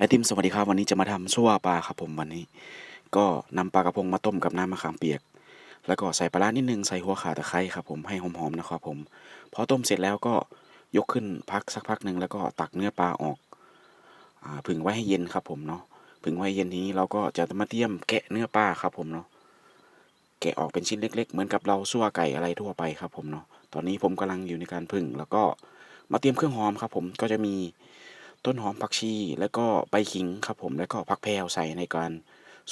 ไอติมสวัสดีครับวันนี้จะมาทำซั่วปลาครับผมวันนี้ ก็นำปลากระพงมาต้มกับน้ำมะขามเปียก แล้วก็ใส่ปลาร้านิดนึงใส่หัวขาตะไคร้ครับผมให้หอมๆนะครับผมพอต้มเสร็จแล้วก็ยกขึ้นพักสักพักหนึ่งแล้วก็ตักเนื้อปลาออกอผึ่งไว้ให้เย็นครับผมเนาะผึ่งไว้เย็นนี้เราก็จะมาเตรียมแกะเนื้อปลาครับผมเนาะแกะออกเป็นชิ้นเล็ก ๆ เหมือนกับเราซั่วไก่อะไรทั่วไปครับผมเนาะตอนนี้ผมกำลังอยู่ในการผึ่งแล้วก็มาเตรียมเครื่องหอมครับผมก็จะมี ต้นหอมผักชี แล้วก็ใบขิงครับผมแล้วก็ผักแพรวใส่ในการ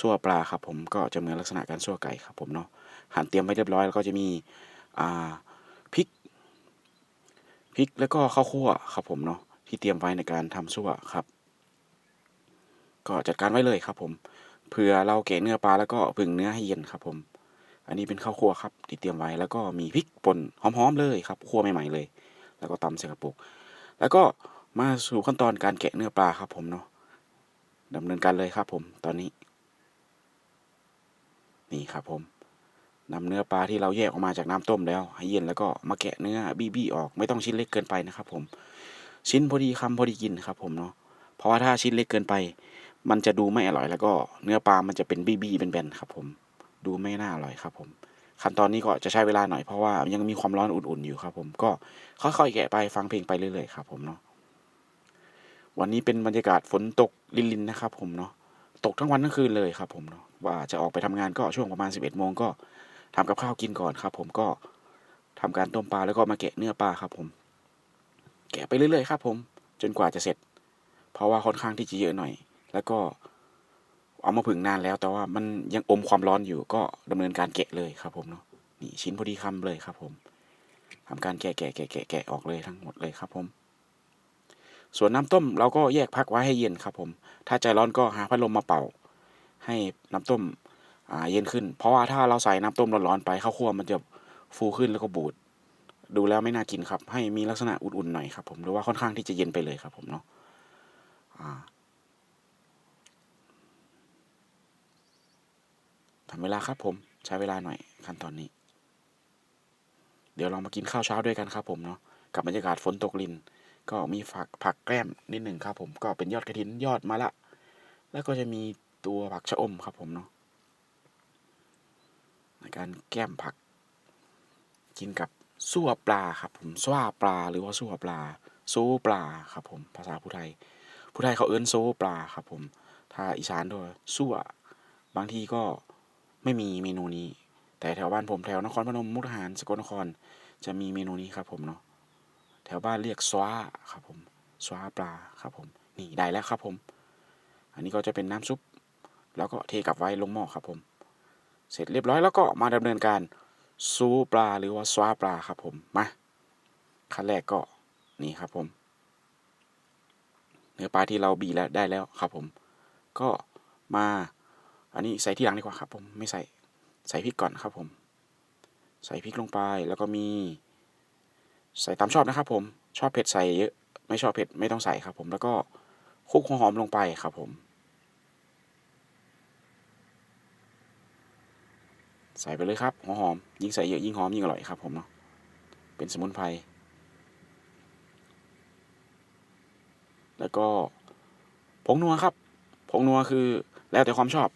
ซั่วปลาครับผมก็จะเหมือนลักษณะการซั่วไก่ครับผมเนาะหั่นเตรียมไว้เรียบร้อยแล้วก็จะมีอ่าพริกพริกแล้วก็ข้าวคั่วครับผมเนาะที่เตรียมไว้ในการทำซั่วครับ ก็จัดการไว้เลยครับผมเผื่อเราแกะเนื้อปลาแล้วก็ผึ่งเนื้อให้เย็นครับผม อันนี้เป็นข้าวคั่วครับที่เตรียมไว้แล้วก็มีพริกป่นหอมๆเลยครับคั่วใหม่ๆเลย แล้วก็ตำใส่กระปุก แล้วก็ มาสู่ขั้นตอนการแกะเนื้อปลาครับผมเนาะดำเนินการเลยครับผมตอนนี้ นี่ครับผมนำเนื้อปลาที่เราแยกออกมาจากน้ำต้มแล้วให้เย็นแล้วก็มาแกะเนื้อบี้ๆออกไม่ต้องชิ้นเล็กเกินไปนะครับผม ชิ้นพอดีคำพอดีกินครับผมเนาะเพราะว่าถ้าชิ้นเล็กเกินไป มันจะดูไม่อร่อยแล้วก็เนื้อปลามันจะเป็นบี้ๆเป็นแบนๆครับผมดูไม่น่าอร่อยครับผม ขั้นตอนนี้ก็จะใช้เวลาหน่อยเพราะว่ายังมีความร้อนอุ่นๆอยู่ครับผมก็ค่อยๆแกะไปฟังเพลงไปเรื่อยๆครับผมเนาะ วันนี้เป็นบรรยากาศฝนตกลินๆนะครับ ผมเนาะตกทั้งวันทั้งคืนเลยครับผมเนาะว่าจะออกไปทำงานก็ช่วงประมาณ 11โมงก็ทำกับข้าวกินก่อนครับ ผมก็ทำการต้มปลาแล้วก็มาแกะเนื้อปลาครับ ผม แกะไปเรื่อยๆครับ ผม จนกว่าจะเสร็จ เพราะว่าค่อนข้างที่จะเยอะหน่อย แล้วก็เอามาผึ่งนานแล้ว แต่ว่ามันยังอมความร้อนอยู่ก็ดำเนินการแกะเลยครับ ผมเนาะนี่ชิ้นพอดีคำเลยครับ ผมทำการแกะแกะแกะแกะแกะออกเลยทั้งหมดเลยครับ ผม ส่วนน้ำต้มเราก็แยกพักไว้ให้เย็นครับผม ถ้าใจร้อนก็หาพัดลมมาเป่า ให้น้ำต้มเย็นขึ้น เพราะว่าถ้าเราใส่น้ำต้มร้อนๆไปข้าวคั่วมันจะฟูขึ้นแล้วก็บูด ดูแล้วไม่น่ากินครับ ให้มีลักษณะอุ่นๆหน่อยครับผมหรือว่าค่อนข้างที่จะเย็นไปเลยครับผมเนาะทำเวลาครับผมใช้เวลาหน่อยขั้นตอนนี้ เดี๋ยวเรามากินข้าวเช้าด้วยกันครับผมเนาะกับบรรยากาศฝนตกลิน ก็มีผักผักแกล้มนิดหนึ่งครับ ผมก็เป็นยอดกระถินยอดมะละแล้วก็จะมีตัวผักชะอมครับผมเนาะในการแก้มผัก กินกับซั่วปลาครับ ผมซั่วปลาหรือว่าซั่วปลาโซปลาครับ ผมภาษาผู้ไทย ผู้ไทยเขาเอิ้นโซปลาครับ ผม ถ้าอีสานด้วยซั่วบางทีก็ไม่มีเมนูนี้ แต่แถวบ้านผมแถวนครพนมมุกดาหารสกลนครจะมีเมนูนี้ครับผมเนาะ แถวบ้านเรียกสวาครับผมสวาปลาครับผมนี่ได้แล้วครับผม อันนี้ก็จะเป็นน้ำซุป แล้วก็เทกลับไว้ลงหม้อครับผม เสร็จเรียบร้อยแล้วก็มาดำเนินการซูปลาหรือว่าสวาปลาครับผมมาขั้นแรกก็นี่ครับผม เนื้อปลาที่เราบีแล้วได้แล้วครับผม ก็มาอันนี้ใส่ที่หลังดีกว่าครับผมไม่ใส่ใส่พริกก่อนครับผม ใส่พริกลงไปแล้วก็มี ใส่ตามชอบนะครับผมชอบเผ็ดใส่เยอะไม่ชอบเผ็ดไม่ต้องใส่ครับผมแล้วก็คลุกหัวหอมลงไปครับผม ใส่ไปเลยครับหัวหอม ยิ่งใส่เยอะยิ่งหอมยิ่งอร่อยครับผมเนาะเป็นสมุนไพรแล้วก็ผงนัวครับผงนัวคือแล้วแต่ความชอบ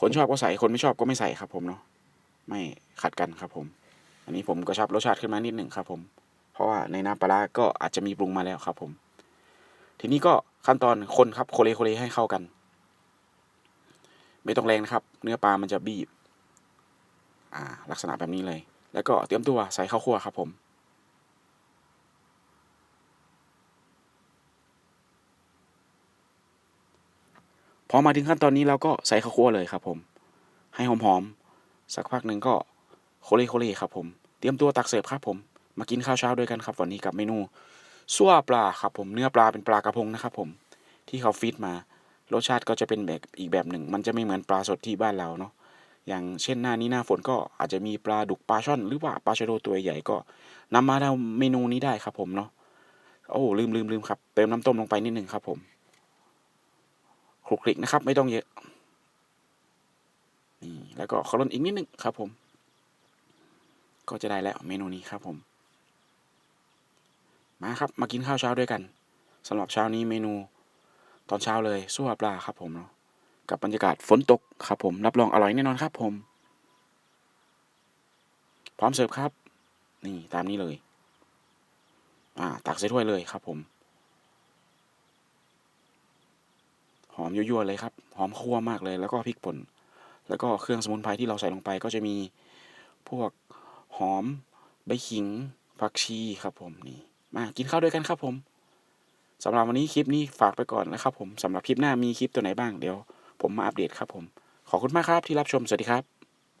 คนชอบก็ใส่คนไม่ชอบก็ไม่ใส่ครับผมเนาะไม่ขัดกันครับผม อันนี้ผมก็ชับรสชาติขึ้นมานิดหนึ่งครับผม เพราะว่าในน้ำปลาก็อาจจะมีปรุงมาแล้วครับ ผม ทีนี้ก็ขั้นตอนคนครับโคเลโคเลให้เข้ากัน ไม่ต้องแรงนะครับ เนื้อปลามันจะบีบ อ่า ลักษณะแบบนี้เลย แล้วก็เตรียมตัวใส่ข้าวคั่วครับผมพอมาถึงขั้นตอนนี้เราก็ใส่ข้าวคั่วเลยครับผม ให้หอมๆ สักพักหนึ่งก็โคเลโคเลครับผม เตรียมตัวตักเสิร์ฟครับผม มากินข้าวเช้าด้วยกันครับวันนี้กับเมนูซั่วปลาครับผมเนื้อปลาเป็นปลากระพงนะครับผมที่เขาฟีดมารสชาติก็จะเป็นแบบอีกแบบหนึ่ง มันจะไม่เหมือนปลาสดที่บ้านเราเนาะอย่างเช่นหน้านี้หน้าฝนก็อาจจะมีปลาดุกปลาช่อน หรือว่าปลาชะโดตัวใหญ่ก็นำมาทำเมนูนี้ได้ครับผมเนาะโอ้ลืมลืมลืมครับเติมน้ำต้มลงไปนิดหนึ่งครับผมคลุกคลิกนะครับ ไม่ต้องเยอะนี่แล้วก็ขอลนอีกนิดหนึ่งครับผม ก็จะได้แล้วเมนูนี้ครับผม มาครับ มากินข้าวเช้าด้วยกันสำหรับเช้านี้เมนู ตอนเช้าเลยซั่วปลาครับผมเนาะกับบรรยากาศฝนตกครับผมรับรองอร่อยแน่นอนครับผม พร้อมเสิร์ฟครับ นี่ตามนี้เลย อ่าตักใส่ถ้วยเลยครับผมหอมยั่วๆเลยครับ หอมคั่วมากเลย แล้วก็พริกป่น แล้วก็เครื่องสมุนไพรที่เราใส่ลงไปก็จะมีพวกหอมใบขิงผักชีครับผมนี่ มากินข้าวด้วยกันครับผมสำหรับวันนี้คลิปนี้ฝากไปก่อนนะครับผมสำหรับคลิปหน้ามีคลิปตัวไหนบ้างเดี๋ยว ผมมาอัปเดตครับผม ขอบคุณมากครับที่รับชมสวัสดีครับ